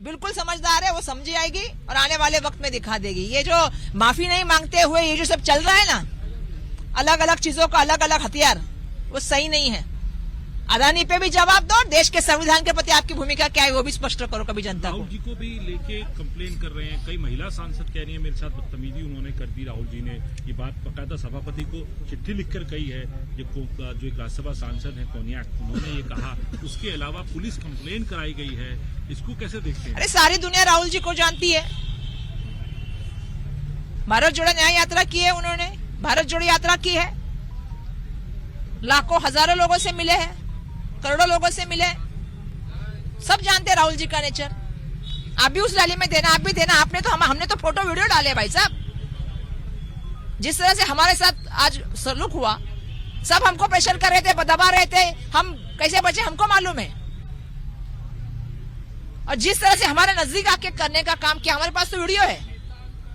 बिल्कुल समझदार है, वो समझी आएगी और आने वाले वक्त में दिखा देगी। ये जो माफ़ी नहीं मांगते हुए ये जो सब चल रहा है ना अलग अलग चीज़ों का अलग अलग हथियार, वो सही नहीं है। अदानी पे भी जवाब दो और देश के संविधान के प्रति आपकी भूमिका क्या है वो भी स्पष्ट करो कभी जनता को। राहुल जी को भी लेके कंप्लेन कर रहे हैं। कई महिला सांसद कह रही है मेरे साथ बदतमीजी उन्होंने कर दी राहुल जी ने। ये बात बकायदा सभापति को चिट्ठी लिखकर कही है। जो जो एक राज्यसभा सांसद है कोनियाक उन्होंने ये कहा। उसके अलावा पुलिस कंप्लेन कराई गई है। इसको कैसे देखते हैं? अरे सारी दुनिया राहुल जी को जानती है। भारत जोड़ो न्याय यात्रा की है उन्होंने। भारत जोड़ो यात्रा की है। लाखों हज़ारों लोगों से मिले हैं। करोड़ों लोगों से मिले। सब जानते हैं राहुल जी का नेचर। आप भी उस रैली में देना आप भी देना आपने तो हम, हमने तो फ़ोटो वीडियो डाले भाई साहब। जिस तरह से हमारे साथ आज सलूक हुआ, सब हमको प्रेशर कर रहे थे, दबा रहे थे। हम कैसे बचे, हमको मालूम है। और जिस तरह से हमारे नज़दीक आके करने का काम किया, हमारे पास तो वीडियो है।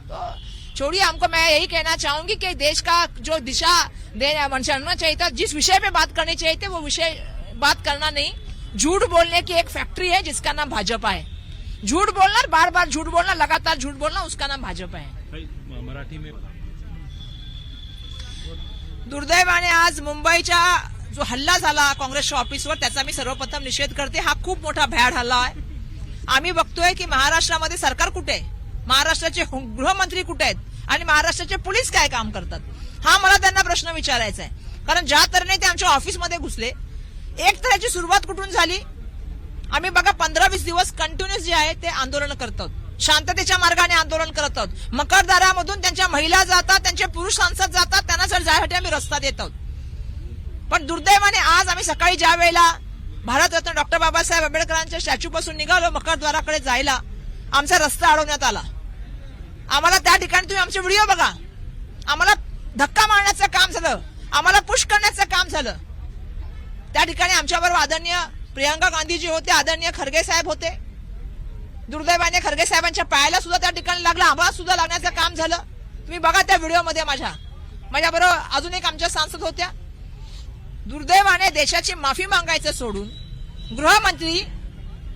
तो छोड़िए, हमको मैं यही कहना चाहूँगी कि देश का जो दिशा देना चाहिए था, जिस विषय पे बात करनी चाहिए थी, वो विषय बात करना नहीं। झूठ बोलने की एक फैक्ट्री है जिसका नाम भाजपा है। झूठ बोलना बार बार झूठ बोलना लगातार झूठ बोलना उसका नाम भाजपा है। मराठी में दुर्दैवाने आज मुंबईच्या जो हल्ला झाला काँग्रेसच्या ऑफिसवर त्याचा मी सर्वप्रथम निषेध करते. हा खूप मोठा भॅड हल्ला आहे. आम्ही बघतोय की महाराष्ट्रामध्ये सरकार कुठे आहे? महाराष्ट्राचे गृहमंत्री कुठे आहेत? आणि महाराष्ट्राचे पोलीस काय काम करतात? हा मला त्यांना प्रश्न विचारायचा आहे. कारण ज्या तऱ्हेने ते आमच्या ऑफिसमध्ये घुसले एक तर याची सुरुवात कुठून झाली? आम्ही बघा पंधरा वीस दिवस कंटिन्युअस जे आहे ते आंदोलन करत आहोत. शांततेच्या मार्गाने आंदोलन करत आहोत. मकरदारामधून त्यांच्या महिला जातात त्यांचे पुरुष सांसद जातात त्यांना जर जायसाठी आम्ही रस्ता देत आहोत. पण दुर्दैवाने आज आम्ही सकाळी ज्या वेळेला भारतरत्न डॉक्टर बाबासाहेब आंबेडकरांच्या स्टॅच्यू पासून निघालो मकरद्वाराकडे जायला आमचा रस्ता अडवण्यात आला. आम्हाला त्या ठिकाणी तुम्ही आमचे व्हिडिओ बघा. आम्हाला धक्का मारण्याचं काम झालं. आम्हाला पुश करण्याचं काम झालं. त्या ठिकाणी आमच्याबरोबर आदरणीय प्रियांका गांधीजी होते आदरणीय खरगे साहेब होते. दुर्दैवाने खरगे साहेबांच्या पायाला सुद्धा त्या ठिकाणी लागला आम्हाला सुद्धा लागण्याचं काम झालं. तुम्ही बघा त्या व्हिडिओमध्ये माझ्या. माझ्याबरोबर अजून एक आमच्या सांसद होत्या. दुर्दैवाने देशाची माफी मागायचं सोडून गृहमंत्री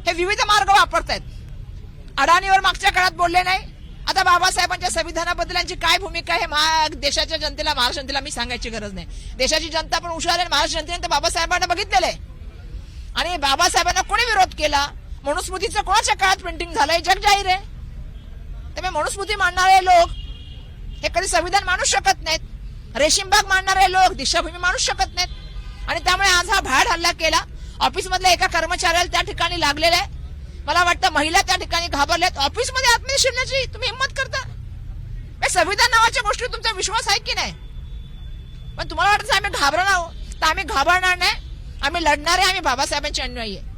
हे विविध मार्ग वापरतायत. अडाणीवर मागच्या काळात बोलले नाही आता बाबासाहेबांच्या संविधानाबद्दल यांची काय भूमिका आहे? देशाच्या जनतेला महाराष्ट्र जनतेला मी सांगायची गरज नाही. देशाची जनता पण हुशार आहे महाराष्ट्र जनतेने तर बाबासाहेबांना बघितलेलं आहे. आणि बाबासाहेबांना कोणी विरोध केला? मनुस्मृतीचं कोणाच्या काळात प्रिंटिंग झालंय? जग जाहीर आहे. त्यामुळे मनुस्मृती मांडणारे लोक हे कधी संविधान मानू शकत नाहीत. रेशीमबाग मांडणारे लोक दिशाभूमी मानू शकत नाहीत. आणि त्यामुळे आज हा भाड हल्ला केला. ऑफिसमधल्या एका कर्मचाऱ्याला त्या ठिकाणी लागलेला आहे. मला वाटतं महिला त्या ठिकाणी घाबरल्यात. ऑफिसमध्ये आतमध्ये शिरण्याची तुम्ही हिंमत करता. संविधान नावाच्या गोष्टी तुमचा विश्वास आहे की नाही? पण तुम्हाला वाटतं आम्ही घाबरणार आहोत? तर आम्ही घाबरणार नाही. आम्ही लढणार आहे आम्ही बाबासाहेबांचे अनुयायी आहे.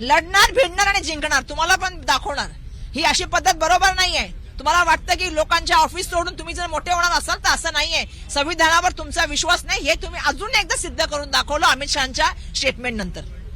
लढणार भिडणार आणि जिंकणार तुम्हाला पण दाखवणार. ही अशी पद्धत बरोबर नाही आहे तुम्हाला वाटतं की लोकांच्या ऑफिस सोडून तुम्ही जर मोठे होणार असाल तर असं नाहीये. संविधानावर तुमचा विश्वास नाही हे तुम्ही अजून एकदा सिद्ध करून दाखवलं अमित शहाच्या स्टेटमेंट नंतर.